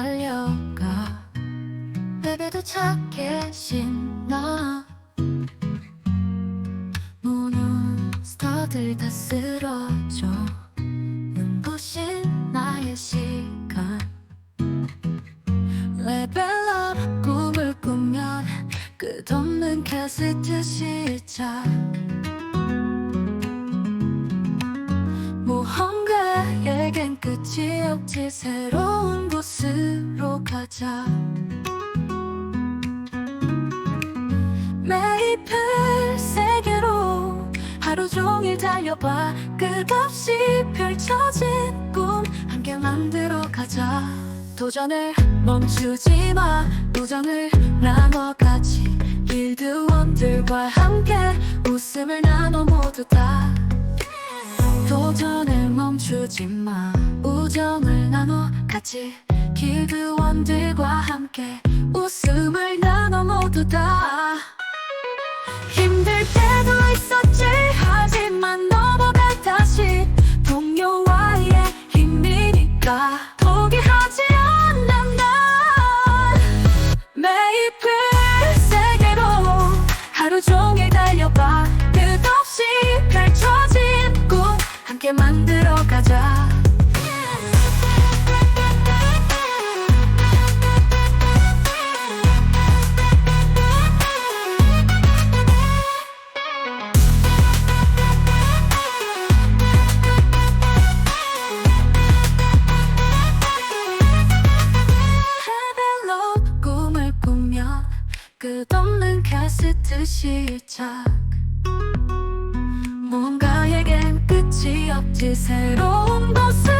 달려가. 베베도 찾게 신나. 몬스터들 다 쓰러져. 눈부신 나의 시간. 레벨업 꿈을 꾸면 끝없는 캐스트 시작 무언가에겐 끝이 없지. 새로운 곳으로 가자. 메이플 세계로 하루 종일 달려봐. 끝없이 펼쳐진 꿈 함께 만들어 가자. 도전을 멈추지 마. 우정을 나눠 같이 길드원들과 함께 웃음을 나눠 모두 다 멈추지 마. 우정을 나눠 같이 길드원들과 함께 웃음을 나눠 모두 다. 힘들 때도 있었지 하지만 넘어가 다시 동료와의 힘이니까. 포기하지 않는 날. 메이플 세계로 하루 종일 달려봐. 끝없이 펼쳐진 꿈 함께 만들어 레벨업 꿈을 꾸며 끝없는 캐스트 시작 뭔가에겐 끝이 없지. 새로운 곳을